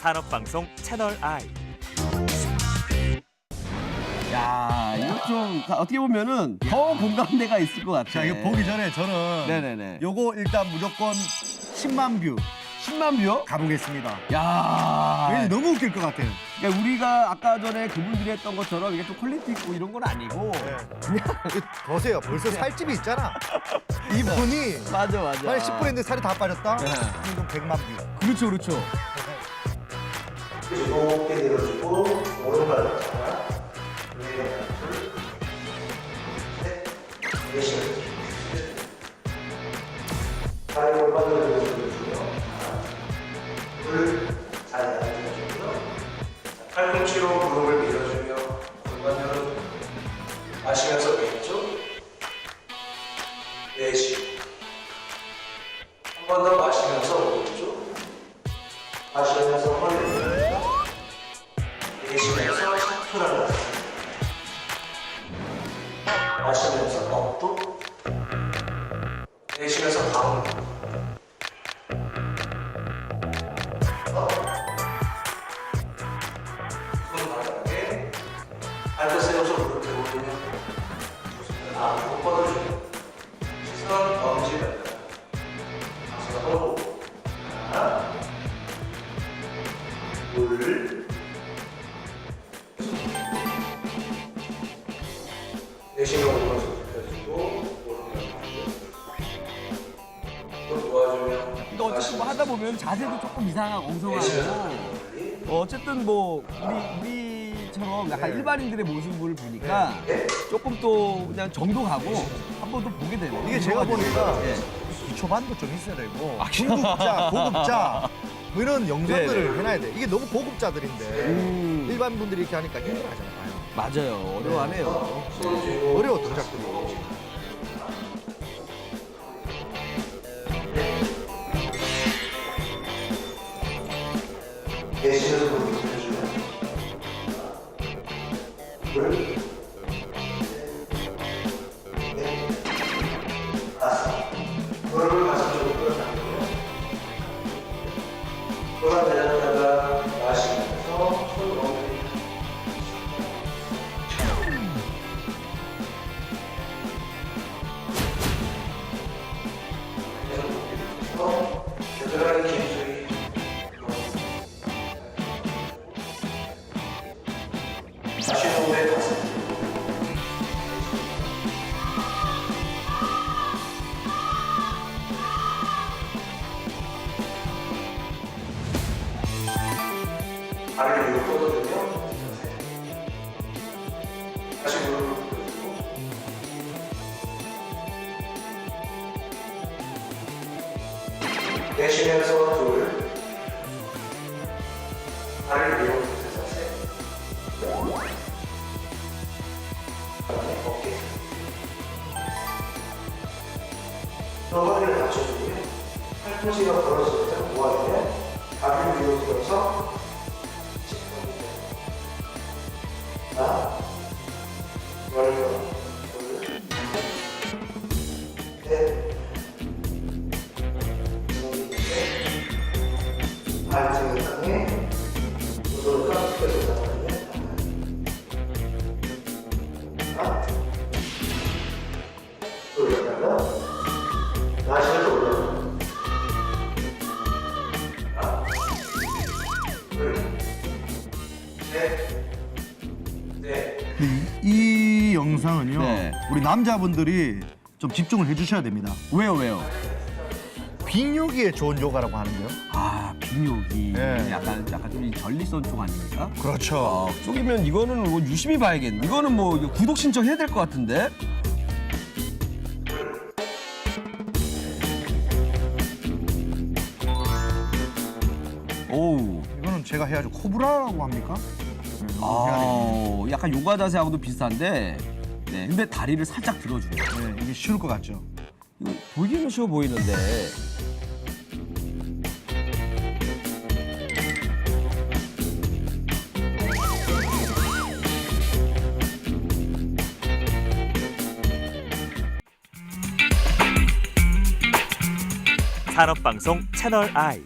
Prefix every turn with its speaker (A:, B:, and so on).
A: 산업방송 채널 I.
B: 야, 이거 좀 다- 어떻게 보면은 더 공감대가 있을 것 같아.
C: 자, 이거 보기 전에 저는
B: 네네네.
C: 요거 일단 무조건 10만 뷰
B: 10만 뷰요?
C: 가보겠습니다.
B: 야.
C: 왠지 너무 웃길 것 같아요.
B: 그러니까 우리가 아까 전에 그분들이 했던 것처럼 이게 좀 퀄리티 있고 이런 건 아니고 그냥
C: 보세요. 벌써 살집이 있잖아. 이분이
B: 맞아 맞아.
C: 만약 10분 했는데 살이 다 빠졌다?
B: 네.
C: 이건 100만 뷰.
B: 그렇죠 그렇죠.
D: 높게 내려주고 오른발 잡아 네, 둘, 셋, 내쉬어 다리 골반을 내려주고요. 팔꿈치로 무릎을 밀어주며 골반으로 마시면서 왼쪽. 내쉬 한번 더 마시 샤프라를 마시면서 업도 내쉬면서 다운 손 바닥에 발도 세워서 무릎 대보면 앞으로 뻗어 내쉬면 오른손 도와주면
B: 또 어쨌든 뭐 하다 보면 자세도 조금 이상하고 엉성하고 어, 어쨌든 뭐 우리 우리처럼 약간 일반인들의 모습을 보니까 조금 또 그냥 정도 가고 한 번 더 보게 되네.
C: 이게 제가 보니까
B: 예.
C: 기초반도 좀 있어야 되고 중급자, 고급자 뭐 이런 영상들을 해놔야 돼. 이게 너무 고급자들인데
B: 음,
C: 일반 분들이 이렇게 하니까 힘들어하잖아요.
B: 맞아요. 어려워하네요.
C: 어려워 동작들이.
D: 무릎 펴주면 둘 넷, 다섯 무릎을 가슴 쪽으로 끌어당기고요 끌어내렸다가 5대 5. 발을 위로 뻗어주고요. 다시 무릎을 뻗어주고 내쉬면서 둘 발을 위로 허리를 받쳐주고요 팔꿈치가 벌어질 때 모아주면 다리를 위로 들어서 열여
C: 이 영상은요.
B: 네.
C: 우리 남자분들이 좀 집중을 해주셔야 됩니다.
B: 왜요 왜요?
C: 빈육이에 좋은 요가라고 하는데요.
B: 아 빈욕이
C: 네.
B: 약간 약간 좀이 전리선 쪽 아닙니까?
C: 그렇죠.
B: 어, 쪽이면 이거는 뭐 유심히 봐야겠네. 이거는 뭐 이거 구독 신청해야 될 것 같은데. 오우.
C: 이거는 제가 해야죠. 코브라라고 합니까? 네,
B: 아, 약간 요가 자세하고도 비슷한데. 네, 근데 다리를 살짝
C: 들어주네. 네, 이게 쉬울 것 같죠.
B: 이거 보기는 쉬워 보이는데.
A: 산업방송 채널 I.